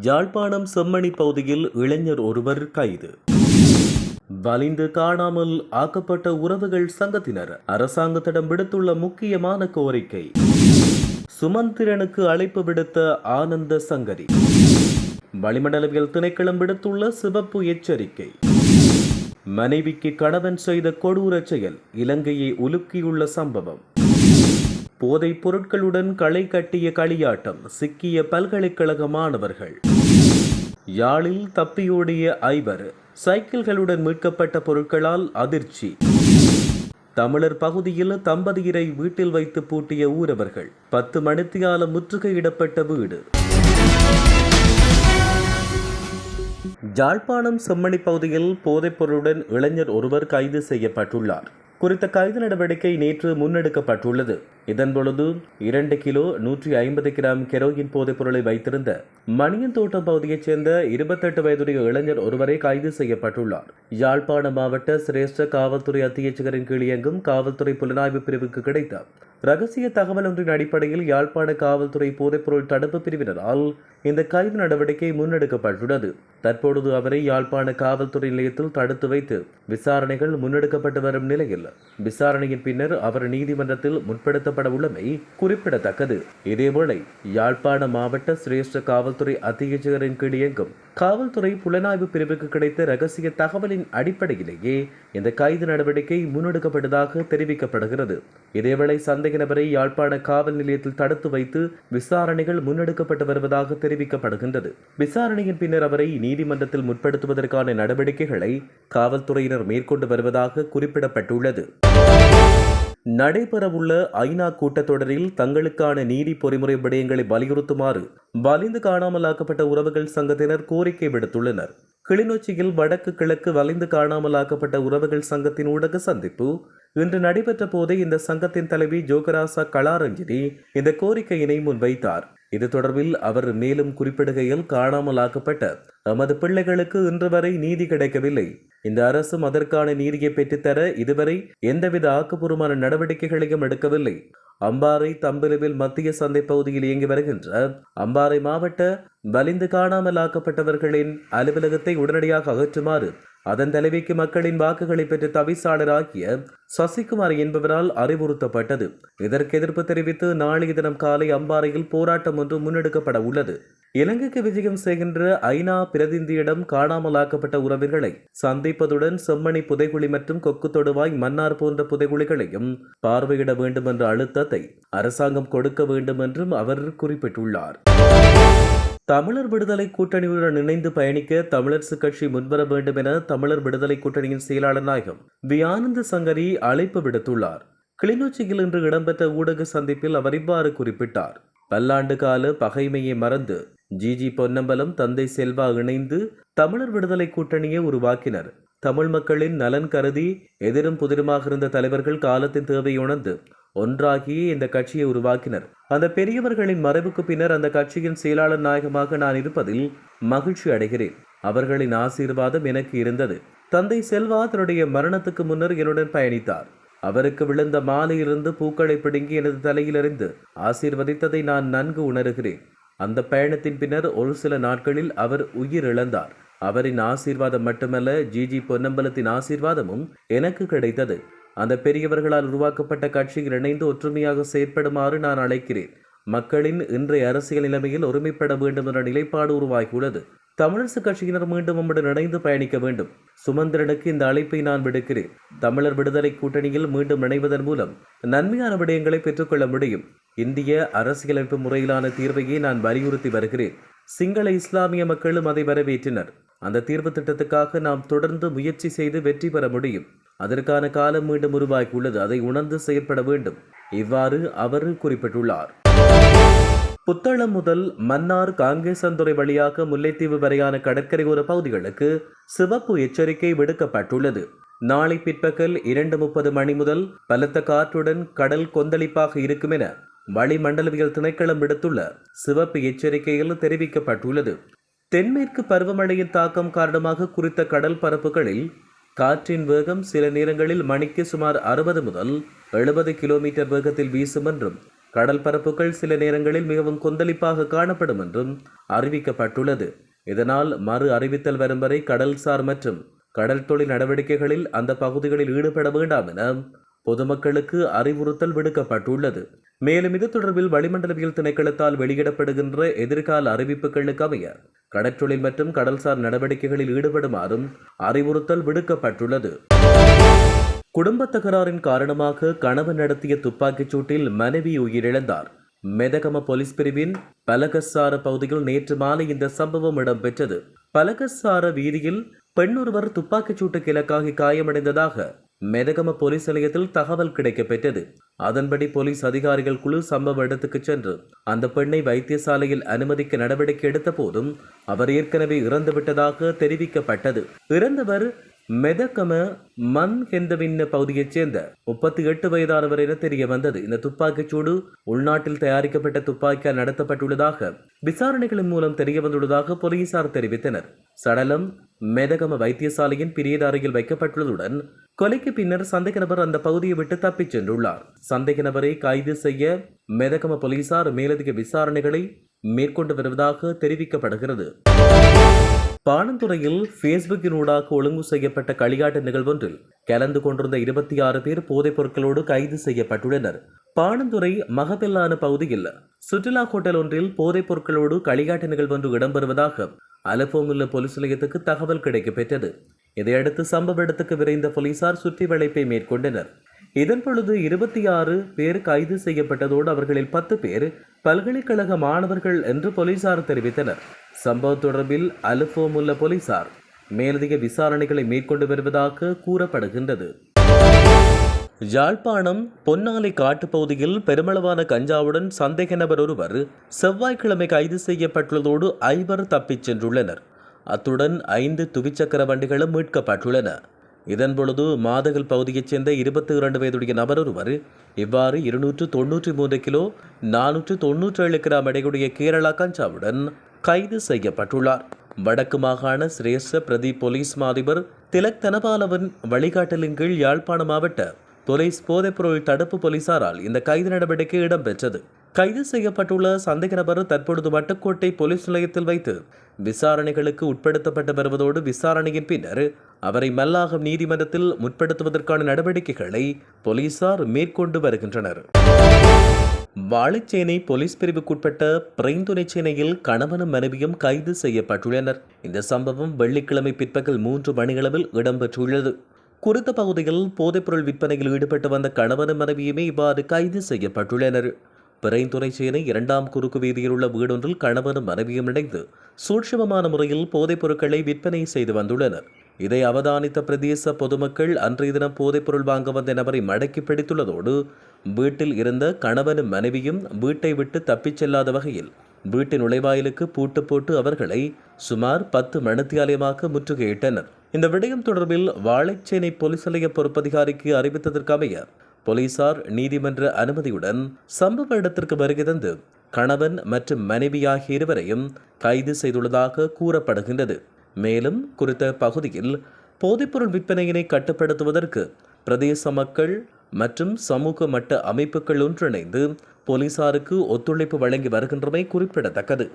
யாழ்ப்பாணம் செம்மணி பகுதியில் இளைஞர் ஒருவர் கைது. வலிந்து காணாமல் ஆக்கப்பட்ட உறவுகள் சங்கத்தினர் அரசாங்கத்திடம் விடுத்துள்ள முக்கியமான கோரிக்கை. சுமந்திரனுக்கு அழைப்பு விடுத்த ஆனந்த சங்கரி. வளிமண்டலவியல் திணைக்களம் விடுத்துள்ள சிவப்பு எச்சரிக்கை. மனைவிக்கு கணவன் செய்த கொடூர செயல் இலங்கையை உலுக்கியுள்ள சம்பவம். போதைப் பொருட்களுடன் களை கட்டிய களியாட்டம் சிக்கிய பல்கலைக்கழக மாணவர்கள். யாழில் தப்பியோடிய ஐவர் சைக்கிள்களுடன் மீட்கப்பட்ட பொருட்களால் அதிர்ச்சி. தமிழர் பகுதியில் தம்பதியரை வீட்டில் வைத்து பூட்டிய ஊரவர்கள் பத்து மணித்தியால முற்றுகையிடப்பட்ட வீடு. ஜாழ்ப்பாணம் செம்மணி பகுதியில் போதைப்பொருளுடன் இளைஞர் ஒருவர் கைது செய்யப்பட்டுள்ளார். குறித்த கைது நடவடிக்கை நேற்று முன்னெடுக்கப்பட்டுள்ளது. இதன் பொழுது இரண்டு கிலோ நூற்றி ஐம்பது கிராம் கெரோயின் போதைப் பொருளை வைத்திருந்த மணியன் தோட்டம் பகுதியைச் சேர்ந்த இருபத்தெட்டு வயதுடைய இளைஞர் ஒருவரை கைது செய்யப்பட்டுள்ளார். யாழ்ப்பாண மாவட்ட சிரேஷ்ட காவல்துறை அத்தியட்சகரின் கீழ் இயங்கும் காவல்துறை புலனாய்வு பிரிவுக்கு கிடைத்த ரகசிய தகவல் ஒன்றின் அடிப்படையில் யாழ்ப்பாண காவல்துறை போதைப்பொருள் தடுப்பு பிரிவினரால் இந்த கைது நடவடிக்கை முன்னெடுக்கப்பட்டுள்ளது. தற்பொழுது அவரை யாழ்ப்பாண காவல்துறை நிலையத்தில் தடுத்து வைத்து விசாரணைகள் முன்னெடுக்கப்பட்டு வரும் நிலையில் விசாரணையின் பின்னர் அவர் நீதிமன்றத்தில் முற்படுத்த முற்படுத்தப்பட உள்ளமை குறிப்பிடத்தக்கது. இதேவேளை யாழ்ப்பாண மாவட்ட சிரேஷ்ட காவல்துறை அத்தியட்சகரின் கீழ் இயங்கும் காவல்துறை புலனாய்வு பிரிவுக்கு கிடைத்த ரகசிய தகவலின் அடிப்படையிலேயே இந்த கைது நடவடிக்கை முன்னெடுக்கப்பட்டதாக தெரிவிக்கப்படுகிறது. இதேவேளை சந்தேக நபரை யாழ்ப்பாண காவல் நிலையத்தில் தடுத்து வைத்து விசாரணைகள் முன்னெடுக்கப்பட்டு வருவதாக தெரிவிக்கப்படுகின்றது. விசாரணையின் பின்னர் அவரை நீதிமன்றத்தில் முற்படுத்துவதற்கான நடவடிக்கைகளை காவல்துறையினர் மேற்கொண்டு வருவதாக குறிப்பிடப்பட்டுள்ளது. நடைபெறவுள்ள ஐநா கூட்டத்தொடரில் தங்களுக்கான நீதி பொறிமுறை விடயங்களை வலியுறுத்துமாறு வலிந்து காணாமலாக்கப்பட்ட உறவுகள் சங்கத்தினர் கோரிக்கை விடுத்துள்ளனர். கிளிநொச்சியில் வடக்கு கிழக்கு வலிந்து காணாமலாக்கப்பட்ட உறவுகள் சங்கத்தின் ஊடக சந்திப்பு. இன்று நடைபெற்ற போதே இந்த சங்கத்தின் தலைவி ஜோகராசா கலாரஞ்சினி இந்த கோரிக்கையினை முன்வைத்தார். இது தொடர்பில் அவர் மேலும் குறிப்பிடுகையில் காணாமலாக்கப்பட்ட நமது பிள்ளைகளுக்கு இன்று வரை நீதி கிடைக்கவில்லை. இந்த அரசும் அதற்கான நீதியை பெற்றுத்தர இதுவரை எந்தவித ஆக்கப்பூர்வமான நடவடிக்கைகளையும் எடுக்கவில்லை. அம்பாறை தம்பிலுவில் மத்திய சந்தை பகுதியில் இயங்கி வருகின்ற அம்பாறை மாவட்ட வலிந்து காணாமல் ஆக்கப்பட்டவர்களின் அலுவலகத்தை உடனடியாக அகற்றுமாறு அதன் தலைவிக்கு மக்களின் வாக்குகளை பெற்று தவிசாளராகிய சசிகுமார் என்பவரால் அறிவுறுத்தப்பட்டது. இதற்கு எதிர்ப்பு தெரிவித்து நாளைய தினம் காலை அம்பாறையில் போராட்டம் ஒன்று முன்னெடுக்கப்பட உள்ளது. இலங்கைக்கு விஜயம் செய்கின்ற ஐநா பிரதிநிதியிடம் காணாமலாக்கப்பட்ட உறவுகளை சந்திப்பதுடன் செம்மணி புதைகுழி மற்றும் கொக்கு தொடுவாய் மன்னார் போன்ற புதைகுழிகளையும் பார்வையிட வேண்டும் என்ற அழுத்தத்தை அரசாங்கம் கொடுக்க வேண்டும் என்றும் அவர் குறிப்பிட்டுள்ளார். தமிழர் விடுதலை கூட்டணியுடன் இணைந்து பயணிக்க தமிழரசு கட்சி முன்வர வேண்டும் என தமிழர் விடுதலை கூட்டணியின் செயலாளர் நாயகம் வி. ஆனந்த சங்கரி அழைப்பு விடுத்துள்ளார். கிளிநொச்சியில் இன்று இடம்பெற்ற ஊடக சந்திப்பில் அவர் இவ்வாறு குறிப்பிட்டார். பல்லாண்டு கால பகைமையை மறந்து ஜிஜி பொன்னம்பலம் தந்தை செல்வா இணைந்து தமிழர் விடுதலை கூட்டணியை உருவாக்கினர். தமிழ் மக்களின் நலன் கருதி எதிரும் புதிருமாக இருந்த தலைவர்கள் காலத்தின் தேவை உணர்ந்து ஒன்றாகி இந்த கட்சியை உருவாக்கினர். அந்த பெரியவர்களின் மறைவுக்கு பின்னர் அந்த கட்சியின் செயலாளர் நாயகமாக நான் இருப்பதில் மகிழ்ச்சி அடைகிறேன். அவர்களின் ஆசீர்வாதம் எனக்கு இருந்தது. தந்தை செல்வா தன்னுடைய மரணத்துக்கு முன்னர் என்னுடன் பயணித்தார். அவருக்கு விழுந்த மாலையிலிருந்து பூக்களை பிடுங்கி எனது தலையிலிருந்து ஆசீர்வதித்ததை நான் நன்கு உணர்கிறேன். அந்த பயணத்தின் பின்னர் ஒரு சில நாட்களில் அவர் உயிரிழந்தார் அவரின் ஆசீர்வாதம் மட்டுமல்ல ஜிஜி பொன்னம்பலத்தின் ஆசீர்வாதமும் எனக்கு கிடைத்தது. அந்த பெரியவர்களால் உருவாக்கப்பட்ட கட்சியில் இணைந்து ஒற்றுமையாக செயற்படுமாறு நான் அழைக்கிறேன். மக்களின் இன்றைய அரசியல் நிலைமையில் ஒருமைப்பட வேண்டும் என்ற நிலைப்பாடு உருவாகியுள்ளது. தமிழரசு கட்சியினர் மீண்டும் நம்முடன் இணைந்து பயணிக்க வேண்டும். சுமந்திரனுக்கு இந்த அழைப்பை நான் விடுக்கிறேன். தமிழர் விடுதலை கூட்டணியில் மீண்டும் இணைவதன் மூலம் நன்மையான விடயங்களை பெற்றுக்கொள்ள முடியும். இந்திய அரசியலமைப்பு முறையிலான தீர்வையே நான் வலியுறுத்தி வருகிறேன். சிங்கள இஸ்லாமிய மக்களும் அதை வரவேற்றனர். அந்த தீர்வு திட்டத்துக்காக நாம் தொடர்ந்து முயற்சி செய்து வெற்றி பெற முடியும். அதற்கான காலம் மீண்டும் உருவாகியுள்ளது. அதை உணர்ந்து செயற்பட வேண்டும். இவ்வாறு அவர் குறிப்பிட்டுள்ளார். புத்தளம் முதல் மன்னார் காங்கேசந்துறை வழியாக முல்லைத்தீவு வரையான கடற்கரையோர பகுதிகளுக்கு சிவப்பு எச்சரிக்கை விடுக்கப்பட்டுள்ளது. நாளை பிற்பகல் இரண்டு முப்பது மணி முதல் பலத்த காற்றுடன் கடல் கொந்தளிப்பாக இருக்கும் என வளிமண்டலவியல் திணைக்களம் விடுத்துள்ள சிவப்பு எச்சரிக்கையில் தெரிவிக்கப்பட்டுள்ளது. தென்மேற்கு பருவமழையின் தாக்கம் காரணமாக குறித்த கடல் பரப்புகளில் காற்றின் வேகம் சில நேரங்களில் மணிக்கு சுமார் அறுபது முதல் எழுபது கிலோமீட்டர் வேகத்தில் வீசும் என்றும் கடல் பரப்புகள் சில நேரங்களில் மிகவும் கொந்தளிப்பாக காணப்படும் என்றும் அறிவிக்கப்பட்டுள்ளது. இதனால் மறு அறிவித்தல் வரும் வரை கடல்சார் மற்றும் கடல் தொழில் நடவடிக்கைகளில் அந்த பகுதிகளில் ஈடுபட வேண்டாம் என பொதுமக்களுக்கு அறிவுறுத்தல் விடுக்கப்பட்டுள்ளது. மேலும் இது தொடர்பில் வளிமண்டலவியல் திணைக்களத்தால் வெளியிடப்படுகின்ற எதிர்கால அறிவிப்புகளுக்கு அமைய கடற்றொழில் மற்றும் கடல்சார் நடவடிக்கைகளில் ஈடுபடுமாறும் அறிவுறுத்தல் விடுக்கப்பட்டுள்ளது. குடும்ப தகராறின் காரணமாக கணவன் நடத்திய துப்பாக்கிச் சூட்டில் மனைவி உயிரிழந்தார். மெதகம போலீஸ் பிரிவின் பலகசார பகுதியில் நேற்று மாலை இந்த சம்பவம் இடம்பெற்றது. பலகசார வீதியில் பெண்ணொருவர் துப்பாக்கிச் சூட்டுக்கு இலக்காகி காயமடைந்ததாக மெதகம போலீஸ் நிலையத்தில் தகவல் கிடைக்கப்பெற்றது. அதன்படி போலீஸ் அதிகாரிகள் குழு சம்பவ இடத்துக்கு சென்று அந்த பெண்ணை வைத்தியசாலையில் அனுமதிக்க நடவடிக்கை எடுத்த போதும் அவர் ஏற்கனவே இறந்துவிட்டதாக தெரிவிக்கப்பட்டது. இறந்தவர் மெதக்கம மண் ஹெந்தவின்ன பகுதியைச் சேர்ந்த முப்பத்தி எட்டு வயதானவர் என தெரிய வந்தது இந்த துப்பாக்கிச் சூடு உள்நாட்டில் தயாரிக்கப்பட்ட துப்பாக்கியால் நடத்தப்பட்டுள்ளதாக விசாரணைகளின் மூலம் தெரிய வந்துள்ளதாக போலீசார் தெரிவித்தனர். சடலம் மெதகம வைத்தியசாலையின் பிரியதாரையில் வைக்கப்பட்டுள்ளதுடன் கொலைக்கு பின்னர் சந்தேக நபர் அந்த பகுதியை விட்டு தப்பிச் சென்றுள்ளார். சந்தேக நபரை கைது செய்ய மெதகம போலீசார் மேலதிக விசாரணைகளை மேற்கொண்டு வருவதாக தெரிவிக்கப்படுகிறது. பாணந்துறையில் ஃபேஸ்புக்கினூடாக ஒழுங்கு செய்யப்பட்ட களியாட்டு நிகழ்வொன்றில் கலந்து கொண்டிருந்த இருபத்தி ஆறு பேர் போதைப் பொருட்களோடு கைது செய்யப்பட்டுள்ளனர். பாணந்துறை மகபெல்லான பகுதியில் சுற்றுலா ஹோட்டல் ஒன்றில் போதைப் பொருட்களோடு களியாட்டு நிகழ்வொன்று இடம்பெறுவதாக அலப்போங்குள்ள போலீஸ் நிலையத்துக்கு தகவல் கிடைக்கப்பெற்றது. இதையடுத்து சம்பவ இடத்துக்கு விரைந்த போலீசார் சுற்றி வளைப்பை மேற்கொண்டனர். இதன் பொழுது இருபத்தி ஆறு பேர் கைது செய்யப்பட்டதோடு அவர்களில் பத்து பேர் பல்கலைக்கழக மாணவர்கள் என்று போலீசார் தெரிவித்தனர். சம்பவ தொடர்பில் அலுப்போமுள்ள போலீசார் மேலதிக விசாரணைகளை மேற்கொண்டு வருவதாக கூறப்படுகின்றது. யாழ்ப்பாணம் பொன்னாலை காட்டுப்பகுதியில் பெருமளவான கஞ்சாவுடன் சந்தேக நபர் ஒருவர் செவ்வாய்க்கிழமை கைது செய்யப்பட்டுள்ளதோடு ஐவர் தப்பிச் சென்றுள்ளனர். அத்துடன் ஐந்து துவிச்சக்கர வண்டிகளும் மீட்கப்பட்டுள்ளன. இதன்பொழுது மாதகல் பகுதியைச் சேர்ந்த இருபத்தி இரண்டு வயதுடைய நபர் ஒருவர் இவ்வாறு இருநூற்று தொன்னூற்றி மூன்று கிலோ நானூற்று தொன்னூற்றி ஏழு கிராம் எடையுடைய கேரளா கஞ்சாவுடன் கைது செய்யப்பட்டுள்ளார். வடக்கு மாகாண சிரேஷ்ட பிரதி போலீஸ் மாதிபர் திலக் தனபாலவன் வழிகாட்டலின் கீழ் யாழ்ப்பாண மாவட்ட போலீஸ் போதைப்பொருள் தடுப்பு போலீசாரால் இந்த கைது நடவடிக்கை இடம்பெற்றது. கைது செய்யப்பட்டுள்ள சந்தேக நபர் தற்பொழுது வட்டுக்கோட்டை போலீஸ் நிலையத்தில் வைத்து விசாரணைகளுக்கு உட்படுத்தப்பட்டு வருவதோடு விசாரணையின் பின்னர் அவரை மல்லாகம் நீதிமன்றத்தில் முற்படுத்துவதற்கான நடவடிக்கைகளை போலீசார் மேற்கொண்டு வருகின்றனர். வாழைச்சேனை போலீஸ் பிரிவுக்குட்பட்ட பிரைந்துணைச்சேனையில் கணவனும் மனைவியும் கைது செய்யப்பட்டுள்ளனர். இந்த சம்பவம் வெள்ளிக்கிழமை பிற்பகல் மூன்று மணியளவில் இடம்பெற்றுள்ளது. குறித்த பகுதியில் போதைப்பொருள் விற்பனையில் ஈடுபட்டு வந்த கணவனும் மனைவியுமே இவ்வாறு கைது செய்யப்பட்டுள்ளனர். பிறைந்துறைச்சேனை இரண்டாம் குறுக்கு வீதியில் உள்ள வீடொன்றில் கணவனும் மனைவியும் இணைந்து சூட்சமமான முறையில் போதைப் பொருட்களை விற்பனை செய்து வந்துள்ளனர். இதை அவதானித்த பிரதேச பொதுமக்கள் அன்றைய தினம் போதைப்பொருள் வாங்க வந்த நபரை மடக்கி பிடித்துள்ளதோடு வீட்டில் இருந்த கணவனும் மனைவியும் வீட்டை விட்டு தப்பிச் செல்லாத வகையில் வீட்டின் நுழைவாயிலுக்கு பூட்டு போட்டு அவர்களை சுமார் பத்து மணித்தியாலயமாக முற்றுகையிட்டனர். இந்த விடயம் தொடர்பில் வாழைச்சேனை போலீஸ் நிலைய பொறுப்பதிகாரிக்கு அறிவித்ததற்கமைய போலீசார் நீதிமன்ற அனுமதியுடன் சம்பவ இடத்திற்கு வருகை தந்து கணவன் மற்றும் மனைவி ஆகிய இருவரையும் கைது செய்துள்ளதாக கூறப்படுகின்றது. மேலும் குறித்த பகுதியில் போதைப்பொருள் விற்பனையினை கட்டுப்படுத்துவதற்கு பிரதேச மக்கள் மற்றும் சமூக மட்ட அமைப்புகள் ஒன்றிணைந்து போலீசாருக்கு ஒத்துழைப்பு வழங்கி வருகின்றமை குறிப்பிடத்தக்கது.